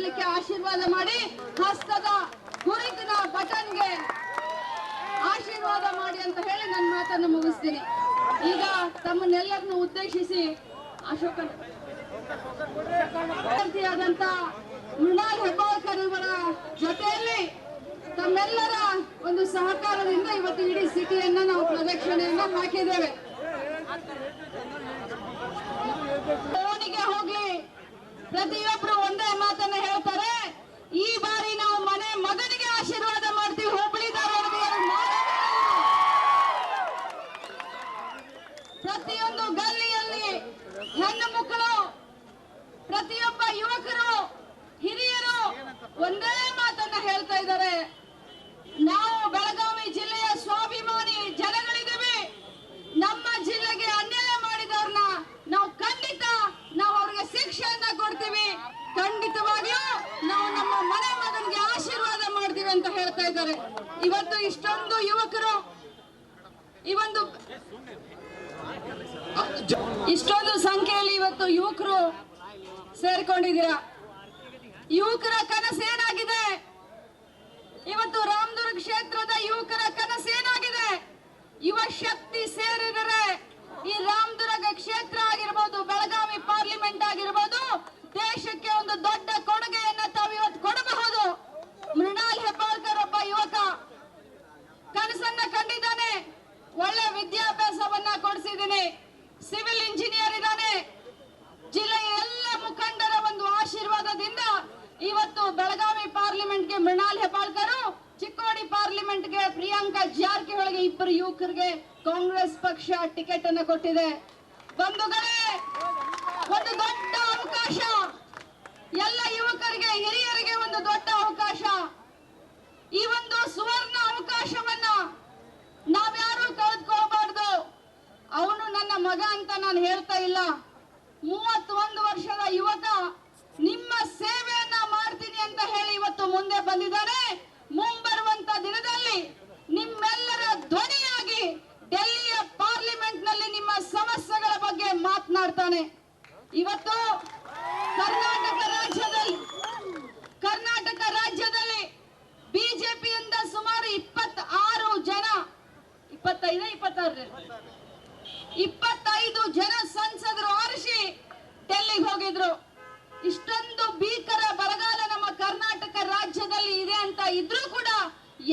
ಮಾಡ್ಲಿಕ್ಕೆ ಆಶೀರ್ವಾದ ಮಾಡಿ ಹಸ್ತದ ಗುರುತಿನ ಬಟನ್ಗೆ ಆಶೀರ್ವಾದ ಮಾಡಿ ಅಂತ ಹೇಳಿ ನನ್ನ ಮಾತನ್ನು ಮುಗಿಸ್ತೀನಿ. ಈಗ ತಮ್ಮನ್ನೆಲ್ಲರನ್ನು ಉದ್ದೇಶಿಸಿ ಅಶೋಕ ವಿದ್ಯಾರ್ಥಿಯಾದಂತ ಮೃಣಾಲ್ ಹೆಬ್ಬಾಳ್ಕರ್ ಇವರ ಜೊತೆಯಲ್ಲಿ ತಮ್ಮೆಲ್ಲರ ಒಂದು ಸಹಕಾರದಿಂದ ಇವತ್ತು ಇಡೀ ಸಿಟಿಯನ್ನ ನಾವು ಪ್ರದಕ್ಷಿಣೆಯನ್ನ ಹಾಕಿದ್ದೇವೆ. ಹೋಗ್ಲಿ. ಪ್ರತಿಯೊಬ್ರು ಒಂದೇ ಮಾತನ್ನ ಹೇಳ್ತಾರೆ ಈ ಬಾರಿ ನಾವು ಮನೆ ಮಗನಿಗೆ ಆಶೀರ್ವಾದ ಮಾಡ್ತೀವಿ ಹುಬ್ಬಳ್ಳಿ ಧಾರವಾಡದವರು ಪ್ರತಿಯೊಂದು ಗಲ್ಲಿಯಲ್ಲಿ ಹೆಣ್ಣು ಮಕ್ಕಳು ಪ್ರತಿಯೊಬ್ಬ ಯುವಕರು ಹಿರಿಯರು ಒಂದೇ ಮಾತನ್ನ ಹೇಳ್ತಾ ಇದ್ದಾರೆ ನಾವು ಬೆಳಗಾವಿ ಜಿಲ್ಲೆಯ ಸ್ವಾಭಿಮಾನಿ ಜನಗಳಿದ್ದೀವಿ ನಮ್ಮ ಜಿಲ್ಲೆಗೆ ಅನ್ಯಾಯ ಮಾಡಿದವ್ರನ್ನ ನಾವು ಖಂಡಿತ ನಾವು ಅವ್ರಿಗೆ ಶಿಕ್ಷೆಯನ್ನ ಕೊಡ್ತೀವಿ ಖಂಡಿತವಾಗಿಯೂ ನಾವು ನಮ್ಮ ಮನೆ ಮಗನಿಗೆ ಆಶೀರ್ವಾದ ಮಾಡ್ತೀವಿ ಅಂತ ಹೇಳ್ತಾ ಇದ್ದಾರೆ ಇವತ್ತು ಇಷ್ಟೊಂದು ಯುವಕರು ಈ ಒಂದು ಇಷ್ಟೊಂದು ಸಂಖ್ಯೆಯಲ್ಲಿ ಇವತ್ತು ಯುವಕರು ಸೇರ್ಕೊಂಡಿದ್ದೀರಾ? ಯುವಕರ ಕನಸೇನಾಗಿದೆ ಇವತ್ತು ರಾಮದುರ್ಗ ಕ್ಷೇತ್ರದ ಯುವಕರ ಕನಸೇನಾಗಿದೆ ಯುವ ಶಕ್ತಿ ಸೇರಿದರೆ ಈ ರಾಮದುರ್ಗ ಕ್ಷೇತ್ರ ಆಗಿರ್ಬೋದು, ಬೆಳಗಾವಿ ಪಾರ್ಲಿಮೆಂಟ್ ಆಗಿರ್ಬೋದು ದೇಶಕ್ಕೆ ಒಂದು ದೊಡ್ಡ ಕೊಡುಗೆಯನ್ನ ತಾವು ಇವತ್ತು ಕೊಡಬಹುದು ಮೃಣಾಲ್ ಹೆಬ್ಬಾಳ್ಕರ್ ಒಬ್ಬ ಯುವಕ ಕನಸನ್ನ ಕಂಡಿದ್ದಾನೆ ಒಳ್ಳೆ ವಿದ್ಯಾಭ್ಯಾಸವನ್ನ ಕೊಡಿಸಿದ್ದೀನಿ ಸಿವಿಲ್ ಇಂಜಿನಿಯರ್ ಇದ್ದಾನೆ ಜಿಲ್ಲೆಯ ಎಲ್ಲ ಮುಖಂಡರ ಒಂದು ಆಶೀರ್ವಾದದಿಂದ ಇವತ್ತು ಬೆಳಗಾವಿ ಪಾರ್ಲಿಮೆಂಟ್ಗೆ ಮೃಣಾಲ್ ಹೆಬ್ಬಾಳ್ಕರ್ ಚಿಕ್ಕೋಡಿ ಪಾರ್ಲಿಮೆಂಟ್ಗೆ ಪ್ರಿಯಾಂಕಾ ಜಾರಕಿಹೊಳಿಗೆ ಇಬ್ಬರು ಯುವಕರಿಗೆ ಕಾಂಗ್ರೆಸ್ ಪಕ್ಷ ಟಿಕೆಟ್ ಅನ್ನು ಕೊಟ್ಟಿದೆ. ಬಂಧುಗಳೇ ಒಂದು ದೊಡ್ಡ ಅವಕಾಶ ಎಲ್ಲ ಯುವಕರಿಗೆ ಹಿರಿಯರಿಗೆ ಒಂದು ದೊಡ್ಡ ಅವಕಾಶ ಈ ಒಂದು ಸುವರ್ಣ ಅವಕಾಶವನ್ನ ನಾವ್ಯಾರು ಕಳೆದುಕೋಬಾರ್ದು ಅವನು ನನ್ನ ಮಗ ಅಂತ ನಾನು ಹೇಳ್ತಾ ಇಲ್ಲ ಮೂವತ್ತೊಂದು ವರ್ಷದ ಯುವಕ ನಿಮ್ಮ ಸೇವೆಯನ್ನ ಮಾಡ್ತೀನಿ ಅಂತ ಹೇಳಿ ಇವತ್ತು ಮುಂದೆ ಬಂದಿದ್ದಾನೆ ಮುಂಬರುವಂತ ದಿನದಲ್ಲಿ ನಿಮ್ಮೆಲ್ಲರ ಧ್ವನಿಯಾಗಿ ಡೆಲ್ಲಿಯ ಪಾರ್ಲಿಮೆಂಟ್ನಲ್ಲಿ ನಿಮ್ಮ ಸಮಸ್ಯೆಗಳ ಬಗ್ಗೆ ಮಾತನಾಡ್ತಾನೆ ಇವತ್ತು ಕರ್ನಾಟಕ ರಾಜ್ಯದಲ್ಲಿ ಕರ್ನಾಟಕ ರಾಜ್ಯದಲ್ಲಿ ಬಿಜೆಪಿಯಿಂದ ಸುಮಾರು ಇಪ್ಪತ್ತಾರು ಜನ ಇಪ್ಪತ್ತೈದು ಇಪ್ಪತ್ತೈದು ಜನ ಸಂಸದರು ಆರಿಸಿ ಡೆಲ್ಲಿಗೆ ಹೋಗಿದ್ರು. ಇಷ್ಟೊಂದು ಭೀಕರ ಬರಗಾಲ ನಮ್ಮ ಕರ್ನಾಟಕ ರಾಜ್ಯದಲ್ಲಿ ಇದೆ ಅಂತ ಇದ್ರೂ ಕೂಡ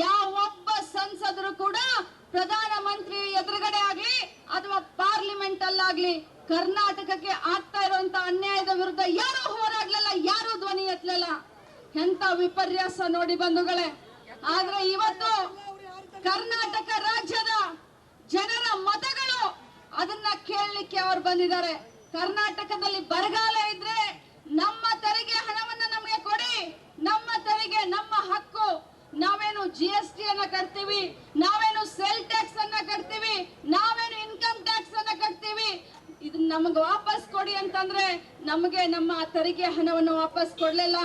ಯಾವೊಬ್ಬ ಸಂಸದರು ಕೂಡ ಪ್ರಧಾನ ಮಂತ್ರಿ ಎದುರುಗಡೆ ಆಗ್ಲಿ ಅಥವಾ ಪಾರ್ಲಿಮೆಂಟ್ ಅಲ್ಲಾಗ್ಲಿ ಕರ್ನಾಟಕಕ್ಕೆ ಆಗ್ತಾ ಇರುವಂತ ಅನ್ಯಾಯದ ವಿರುದ್ಧ ಯಾರು ಹೋರಾಡ್ಲಿಲ್ಲ, ಯಾರು ಧ್ವನಿ ಎತ್ತಲಿಲ್ಲ. ಎಂತ ವಿಪರ್ಯಾಸ ನೋಡಿ ಬಂಧುಗಳೇ. ಆದ್ರೆ ಇವತ್ತು ಕರ್ನಾಟಕ ರಾಜ್ಯದ ಜನರ ಮತಗಳು. ಅದನ್ನ ಕೇಳಲಿಕ್ಕೆ ಅವರು ಬಂದಿದ್ದಾರೆ. ಕರ್ನಾಟಕದಲ್ಲಿ ಬರಗಾಲ ಇದ್ರೆ ನಮ್ಮ ತೆರಿಗೆ ಹಣವನ್ನ ನಮಗೆ ಕೊಡಿ. ನಮ್ಮ ತೆರಿಗೆ, ನಮ್ಮ ಹಕ್ಕು. ನಾವೇನು ಜಿ ಎಸ್ ಟಿ ಅನ್ನ ಕಟ್ತೀವಿ, ನಾವೇನು ಸೆಲ್ ಟ್ಯಾಕ್ಸ್ ಅನ್ನ ಕಟ್ತೀವಿ, ನಾವೇನು ಇನ್ಕಮ್ ಟ್ಯಾಕ್ಸ್ ಅನ್ನ ಕಟ್ತೀವಿ. ಇದನ್ನ ನಮಗೆ ವಾಪಸ್ ಕೊಡಿ ಅಂತಂದ್ರೆ ನಮಗೆ ನಮ್ಮ ತೆರಿಗೆ ಹಣವನ್ನು ವಾಪಸ್ ಕೊಡ್ಲಿಲ್ಲ.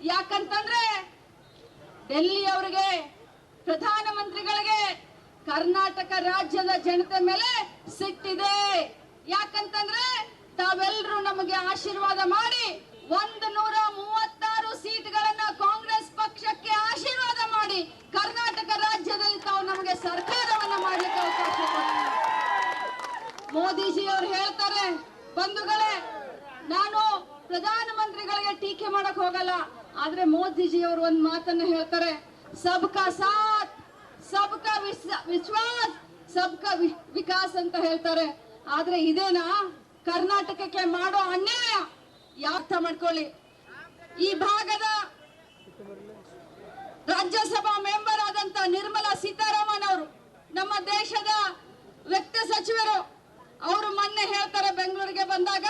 ಯಾಕಂತಂದ್ರೆ ಡೆಲ್ಲಿ ಅವರಿಗೆ ಪ್ರಧಾನಮಂತ್ರಿಗಳಿಗೆ ಕರ್ನಾಟಕ ರಾಜ್ಯದ ಜನತೆ ಮೇಲೆ ಸಿಟ್ಟಿದೆ. ಯಾಕಂತಂದ್ರೆ ತಾವೆಲ್ಲರೂ ನಮಗೆ ಆಶೀರ್ವಾದ ಮಾಡಿ ಒಂದು ನೂರ ಮೂವತ್ತಾರು ಸೀಟ್ಗಳನ್ನ ಕಾಂಗ್ರೆಸ್ ಪಕ್ಷಕ್ಕೆ ಆಶೀರ್ವಾದ ಮಾಡಿ ಕರ್ನಾಟಕ ರಾಜ್ಯದಲ್ಲಿ ತಾವು ನಮಗೆ ಸರ್ಕಾರವನ್ನ ಮಾಡಲಿಕ್ಕೆ ಅವಕಾಶ ಮೋದಿಜಿ ಅವರು ಹೇಳ್ತಾರೆ, ಬಂಧುಗಳೇ, ನಾನು ಪ್ರಧಾನಮಂತ್ರಿಗಳಿಗೆ ಟೀಕೆ ಮಾಡಕ್ ಹೋಗಲ್ಲ. ಆದ್ರೆ ಮೋದಿಜಿ ಅವರು ಒಂದ್ ಮಾತನ್ನ ಹೇಳ್ತಾರೆ ಸಬ್ ಕಾ ಸಾಥ್ ಸಬ್ಕಾ ವಿಸ್- ವಿಶ್ವಾಸ್, ಸಬ್ಕಾ ವಿಕಾಸ್ ಅಂತ ಹೇಳ್ತಾರೆ. ಆದ್ರೆ ಇದೇನಾ? ಕರ್ನಾಟಕಕ್ಕೆ ಮಾಡೋ ಅನ್ಯಾಯ. ಯಾರ್ಥ ಮಾಡ್ಕೊಳ್ಳಿ. ಈ ಭಾಗದ ರಾಜ್ಯಸಭಾ ಮೆಂಬರ್ ಆದಂತ ನಿರ್ಮಲಾ ಸೀತಾರಾಮನ್ ಅವರು, ನಮ್ಮ ದೇಶದ ವ್ಯಕ್ತ ಸಚಿವರು, ಅವರು ಮೊನ್ನೆ ಹೇಳ್ತಾರೆ ಬೆಂಗಳೂರಿಗೆ ಬಂದಾಗ,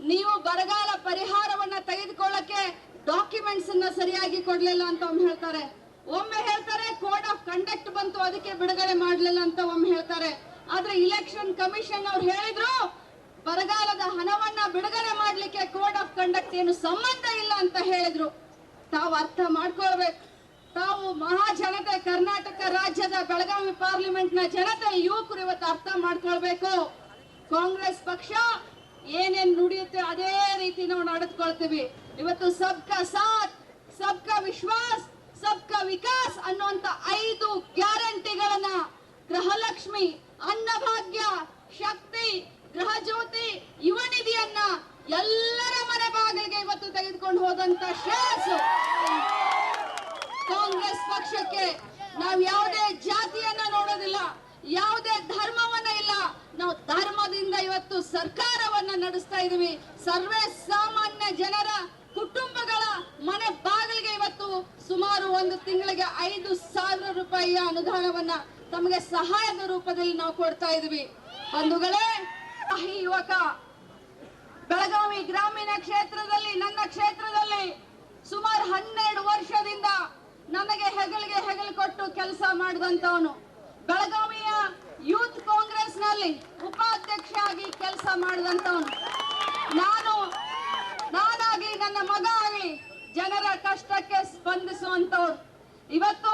ನೀವು ಬರಗಾಲ ಪರಿಹಾರವನ್ನ ತೆಗೆದುಕೊಳ್ಳಕ್ಕೆ ಡಾಕ್ಯುಮೆಂಟ್ಸ್ ಸರಿಯಾಗಿ ಕೊಡ್ಲಿಲ್ಲ ಅಂತ ಹೇಳ್ತಾರೆ. ಒಮ್ಮೆ ಹೇಳ್ತಾರೆ ಕೋಡ್ ಆಫ್ ಕಂಡಕ್ಟ್ ಬಂತು, ಅದಕ್ಕೆ ಬಿಡುಗಡೆ ಮಾಡಲಿಲ್ಲ ಅಂತ ಒಮ್ಮೆ ಹೇಳ್ತಾರೆ. ಆದ್ರೆ ಇಲೆಕ್ಷನ್ ಕಮಿಷನ್ ಅವ್ರು ಹೇಳಿದ್ರು, ಬರಗಾಲದ ಹಣವನ್ನ ಬಿಡುಗಡೆ ಮಾಡ್ಲಿಕ್ಕೆ ಕೋಡ್ ಆಫ್ ಕಂಡಕ್ಟ್ ಏನು ಸಂಬಂಧ ಇಲ್ಲ ಅಂತ ಹೇಳಿದ್ರು. ತಾವು ಅರ್ಥ ಮಾಡ್ಕೊಳ್ಬೇಕು. ತಾವು ಮಹಾ ಜನತೆ ಕರ್ನಾಟಕ ರಾಜ್ಯದ ಬೆಳಗಾವಿ ಪಾರ್ಲಿಮೆಂಟ್ನ ಜನತೆ, ಯುವಕರು ಇವತ್ತು ಅರ್ಥ ಮಾಡ್ಕೊಳ್ಬೇಕು. ಕಾಂಗ್ರೆಸ್ ಪಕ್ಷ ಏನೇನ್ ನುಡಿಯುತ್ತೆ ಅದೇ ರೀತಿ ನಾವು ನಡೆದುಕೊಳ್ತೀವಿ. ಇವತ್ತು ಸಬ್ಕಾ ಸಾಥ್ ವಿಕಾಸ್ ಅನ್ನುವಂತ ಐದು ಗ್ಯಾರಂಟಿಗಳನ್ನ ಗೃಹಲಕ್ಷ್ಮಿ, ಅನ್ನಭಾಗ್ಯ, ಶಕ್ತಿ ಗೃಹ ಜ್ಯೋತಿ ಯುವ ನಿಧಿಯನ್ನ ಎಲ್ಲರ ಮನೆ ಬಾಗಿಲಿಗೆ ಇವತ್ತು ತೆಗೆದುಕೊಂಡು ಹೋದಂತ ಶ್ರೇಯಸ್ಸು. ಕಾಂಗ್ರೆಸ್ ಪಕ್ಷಕ್ಕೆ ನಾವು ಯಾವುದೇ ಜಾತಿಯನ್ನ ನೋಡೋದಿಲ್ಲ, ಯಾವುದೇ ಧರ್ಮವನ್ನ ಇಲ್ಲ. ನಾವು ಧರ್ಮದಿಂದ ಇವತ್ತು ಸರ್ಕಾರವನ್ನ ನಡೆಸ್ತಾ ಇದೀವಿ. ಸರ್ವೇ ಸಾಮಾನ್ಯ ಜನರ ಕುಟುಂಬಗಳ ಮನೆ ಬಾಗಿಲಿಗೆ ಇವತ್ತು ಸುಮಾರು ಒಂದು ತಿಂಗಳಿಗೆ ಐದು ಸಾವಿರ ರೂಪಾಯಿಯ ಅನುದಾನವನ್ನ ತಮಗೆ ಸಹಾಯದ ರೂಪದಲ್ಲಿ ನಾವು ಕೊಡ್ತಾ ಇದ್ವಿ. ಬಂಧುಗಳೇ ಯುವಕ ಬೆಳಗಾವಿ ಗ್ರಾಮೀಣ ಕ್ಷೇತ್ರದಲ್ಲಿ, ನನ್ನ ಕ್ಷೇತ್ರದಲ್ಲಿ ಸುಮಾರು ಹನ್ನೆರಡು ವರ್ಷದಿಂದ ನನಗೆ ಹೆಗಲಿಗೆ ಹೆಗಲು ಕೊಟ್ಟು ಕೆಲಸ ಮಾಡಿದಂತವನು ಬೆಳಗಾವಿಯ ಯೂತ್ ಕಾಂಗ್ರೆಸ್ನಲ್ಲಿ ಆಗಿ ಕೆಲಸ ಮಾಡಿದಂತವನು ನಾನು, ನಾನಾಗಿ ನನ್ನ ಮಗ ಆಗಲಿ ಜನರ ಕಷ್ಟಕ್ಕೆ ಸ್ಪಂದಿಸುವಂತವ್ರು ಇವತ್ತು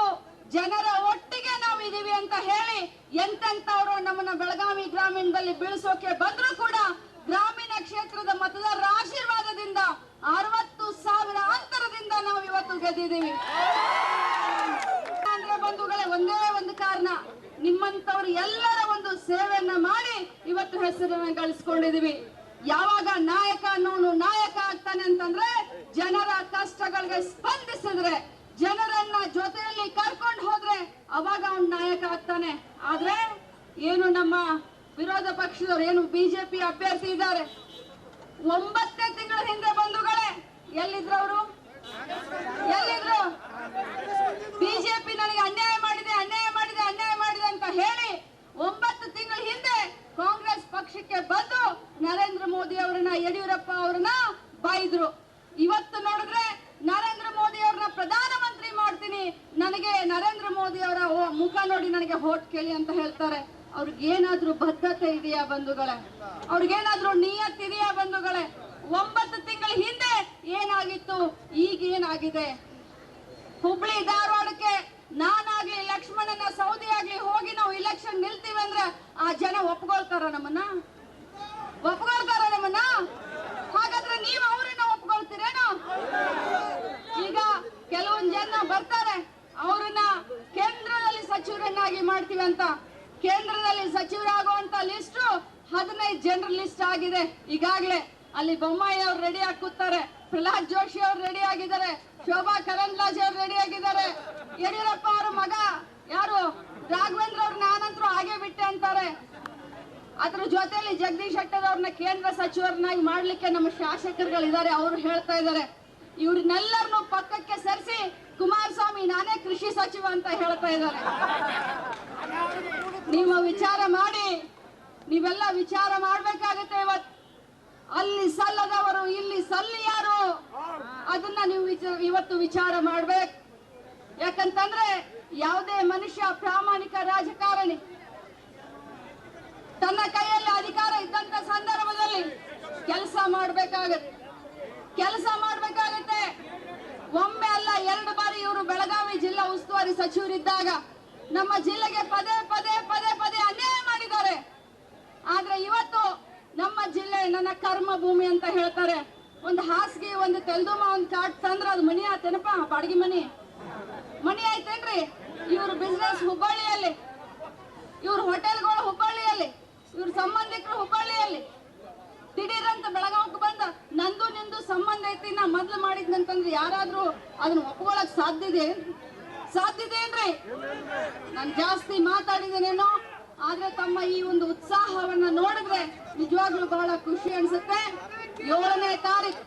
ಜನರ ಒಟ್ಟಿಗೆ ನಾವು ಇದೀವಿ ಅಂತ ಹೇಳಿ ಎಂತೆಂತವ್ರು ನಮ್ಮನ್ನ ಬೆಳಗಾವಿ ಗ್ರಾಮೀಣದಲ್ಲಿ ಬೀಳಿಸೋಕೆ ಬಂದ್ರು ಕೂಡ ಗ್ರಾಮೀಣ ಕ್ಷೇತ್ರದ ಮತದಾರರ ಆಶೀರ್ವಾದದಿಂದ ಅರವತ್ತು ಸಾವಿರ ಅಂತರದಿಂದ ನಾವು ಇವತ್ತು ಗೆದ್ದಿದ್ದೀವಿ. ಅಂದ್ರೆ ಬಂಧುಗಳೇ, ಒಂದೇ ಒಂದು ಕಾರಣ. ನಿಮ್ಮಂತವ್ರು ಎಲ್ಲರ ಒಂದು ಸೇವೆಯನ್ನ ಮಾಡಿ ಇವತ್ತು ಹೆಸರನ್ನ ಗಳಿಸ್ಕೊಂಡಿದೀವಿ ಯಾವಾಗ ನಾಯಕ ಅನ್ನೋನು ನಾಯಕ ಆಗ್ತಾನೆ ಅಂತಂದ್ರೆ ಜನರ ಕಷ್ಟಗಳಿಗೆ ಸ್ಪಂದಿಸಿದ್ರೆ ಜನರನ್ನ ಜೊತೆಯಲ್ಲಿ ಕರ್ಕೊಂಡು ಹೋದ್ರೆ ಅವಾಗ ಅವ್ನ್ ನಾಯಕ ಆಗ್ತಾನೆ. ಆದ್ರೆ ಏನು ನಮ್ಮ ವಿರೋಧ ಪಕ್ಷದವ್ರು, ಏನು ಬಿಜೆಪಿ ಅಭ್ಯರ್ಥಿ ಇದ್ದಾರೆ? ಒಂಬತ್ತೇ ತಿಂಗಳ ಹಿಂದೆ ಬಂಧುಗಳೇ, ಎಲ್ಲಿದ್ರು ಅವರು? ಎಲ್ಲಿದ್ರು? ಬಿಜೆಪಿ ನನಗೆ ಅನ್ಯಾಯ ಮಾಡಿದೆ ಅನ್ಯಾಯ ಮಾಡಿದೆ ಅನ್ಯಾಯ ಮಾಡಿದೆ ಅಂತ ಹೇಳಿ ಒಂಬತ್ತು ತಿಂಗಳ ಹಿಂದೆ ಕಾಂಗ್ರೆಸ್ ಪಕ್ಷಕ್ಕೆ ಬಂದು ನರೇಂದ್ರ ಮೋದಿ ಅವರನ್ನ, ಯಡಿಯೂರಪ್ಪ ಅವರನ್ನ ಬಾಯಿದ್ರು. ಇವತ್ತು ನೋಡಿದ್ರೆ ನರೇಂದ್ರ ಮೋದಿ ಅವರನ್ನ ಪ್ರಧಾನಮಂತ್ರಿ ಮಾಡ್ತೀನಿ ನನಗೆ ನರೇಂದ್ರ ಮೋದಿ ಅವರ ಓ- ಮುಖ ನೋಡಿ ನನಗೆ ಹೋಟ್ ಕೇಳಿ ಅಂತ ಹೇಳ್ತಾರೆ. ಅವ್ರಿಗೇನಾದ್ರೂ ಬದ್ಧತೆ ಇದೆಯಾ ಬಂಧುಗಳೇ? ಅವ್ರಿಗೇನಾದ್ರೂ ನಿಯತ್ ಇದೆಯಾ ಬಂಧುಗಳೇ? ಒಂಬತ್ತು ತಿಂಗಳ ಹಿಂದೆ ಏನಾಗಿತ್ತು? ಈಗ ಏನಾಗಿದೆ ಹುಬ್ಳಿ ಧಾರವಾಡಕ್ಕೆ ನಾನಾಗ್ಲಿ ಲಕ್ಷ್ಮಣನ ಸೌದಿ ಆಗ್ಲಿ ಹೋಗಿ ನಾವು ಇಲೆಕ್ಷನ್ ನಿಲ್ತೀವಿ ಅಂದ್ರೆ ಆ ಜನ ಒಪ್ಕೊಳ್ತಾರ ನಮ್ಮನ್ನ? ಒಪ್ಕೊಳ್ತಾರ ನಮ್ಮನ್ನ? ಹಾಗಾದ್ರೆ ನೀವು ಅವರನ್ನ ಒಪ್ಕೊಳ್ತೀರೇನು ಈಗ ಕೆಲವೊಂದ್ ಜನ ಬರ್ತಾರೆ ಅವ್ರನ್ನ ಕೇಂದ್ರದಲ್ಲಿ ಸಚಿವರನ್ನಾಗಿ ಮಾಡ್ತೀವಿ ಅಂತ ಕೇಂದ್ರದಲ್ಲಿ ಸಚಿವರಾಗುವಂತ ಲಿಸ್ಟ್ ಹದಿನೈದು ಜನರ ಲಿಸ್ಟ್ ಆಗಿದೆ. ಈಗಾಗಲೇ ಅಲ್ಲಿ ಬೊಮ್ಮಾಯಿ ಅವ್ರು ರೆಡಿ ಆಗಿ ಕೂತಾರೆ ಪ್ರಹ್ಲಾದ್ ಜೋಶಿ ಅವ್ರು ರೆಡಿ ಆಗಿದ್ದಾರೆ. ಶೋಭಾ ಕರಂದ್ಲಾಜೆ ಅವ್ರು ರೆಡಿ ಆಗಿದ್ದಾರೆ. ಯಡಿಯೂರಪ್ಪ ಅವ್ರ ಮಗ ಯಾರು? ರಾಘವೇಂದ್ರ ಅವ್ರ ನಾನಂತರೂ ಹಾಗೆ ಬಿಟ್ಟೆ ಅಂತಾರೆ. ಅದ್ರ ಜೊತೆಯಲ್ಲಿ ಜಗದೀಶ್ ಶೆಟ್ಟರ್ ಅವ್ರನ್ನ ಕೇಂದ್ರ ಸಚಿವರನ್ನಾಗಿ ಮಾಡ್ಲಿಕ್ಕೆ ನಮ್ಮ ಶಾಸಕರುಗಳಿದ್ದಾರೆ ಅವರು ಹೇಳ್ತಾ ಇದ್ದಾರೆ. ಇವ್ರನ್ನೆಲ್ಲರನ್ನು ಪಕ್ಕಕ್ಕೆ ಸರಿಸಿ ಕುಮಾರಸ್ವಾಮಿ ನಾನೇ ಕೃಷಿ ಸಚಿವ ಅಂತ ಹೇಳ್ತಾ ಇದ್ದಾರೆ. ನೀವು ವಿಚಾರ ಮಾಡಿ, ನೀವೆಲ್ಲ ವಿಚಾರ ಮಾಡ್ಬೇಕಾಗತ್ತೆ ಇವತ್ತು ಅಲ್ಲಿ ಸಲ್ಲದವರು, ಇಲ್ಲಿ ಸಲ್ಲಿ ಯಾರು? ಅದನ್ನ ನೀವು ಇವತ್ತು ವಿಚಾರ ಮಾಡ್ಬೇಕು. ಯಾಕಂತಂದ್ರೆ ಯಾವುದೇ ಮನುಷ್ಯ ಪ್ರಾಮಾಣಿಕ ರಾಜಕಾರಣಿ, ತನ್ನ ಕೈಯಲ್ಲಿ ಅಧಿಕಾರ ಇದ್ದಂತ ಸಂದರ್ಭದಲ್ಲಿ ಕೆಲಸ ಮಾಡ್ಬೇಕಾಗತ್ತೆ. ಕೆಲಸ ಮಾಡ್ಬೇಕಾಗತ್ತೆ. ಒಮ್ಮೆ ಅಲ್ಲ, ಎರಡು ಬಾರಿ ಇವರು ಬೆಳಗಾವಿ ಜಿಲ್ಲಾ ಉಸ್ತುವಾರಿ ಸಚಿವರಿದ್ದಾಗ, ನಮ್ಮ ಜಿಲ್ಲೆಗೆ ಪದೇ ಪದೇ ಪದೇ ಪದೇ ಅನ್ಯಾಯ ಮಾಡಿದ್ದಾರೆ. ಆದ್ರೆ ಇವತ್ತು ನಮ್ಮ ಜಿಲ್ಲೆ, ನನ್ನ ಕರ್ಮ ಭೂಮಿ ಅಂತ ಹೇಳ್ತಾರೆ. ಒಂದು ಹಾಸಿಗೆ, ಒಂದು ತೆಲ್ದುಮ, ಒಂದು ಚಾಟ್ ತಂದ್ರ ಅದು ಮನಿ ಆತೇನಪ್ಪ? ಬಾಡಿಗೆ ಮನಿ. ಮನಿ ಆಯ್ತೇನ್ರಿ? ಇವ್ರ ಬಿಸ್ನೆಸ್ ಹುಬ್ಬಳ್ಳಿಯಲ್ಲಿ. ಇವ್ರ ಹೋಟೆಲ್ಗಳು ಹುಬ್ಬಳ್ಳಿಯಲ್ಲಿ. ಇವ್ರ ಸಂಬಂಧಿಕರು ಹುಬ್ಬಳ್ಳಿಯಲ್ಲಿ. ದಿಢೀರಂತ ಬೆಳಗಾವಕ್ಕೆ ಬಂದ ನಂದು ನಿಂದು ಸಂಬಂಧ ಐತಿ, ನಾ ಮೊದ್ಲು ಮಾಡಿದ್ನಂತಂದ್ರೆ ಯಾರಾದ್ರೂ ಅದನ್ನ ಒಪ್ಕೊಳಕ್ ಸಾಧ್ಯ ಏನ್ರಿ ಸಾಧ್ಯತೆ ಏನ್ರಿ? ನಾನು ಜಾಸ್ತಿ ಮಾತಾಡಿದೇನೇನೋ, ಆದ್ರೆ ತಮ್ಮ ಈ ಒಂದು ಉತ್ಸಾಹವನ್ನ ನೋಡಿದ್ರೆ ನಿಜವಾಗ್ಲೂ ಬಹಳ ಖುಷಿ ಅನ್ಸುತ್ತೆ. ಏಳನೇ ತಾರೀಕು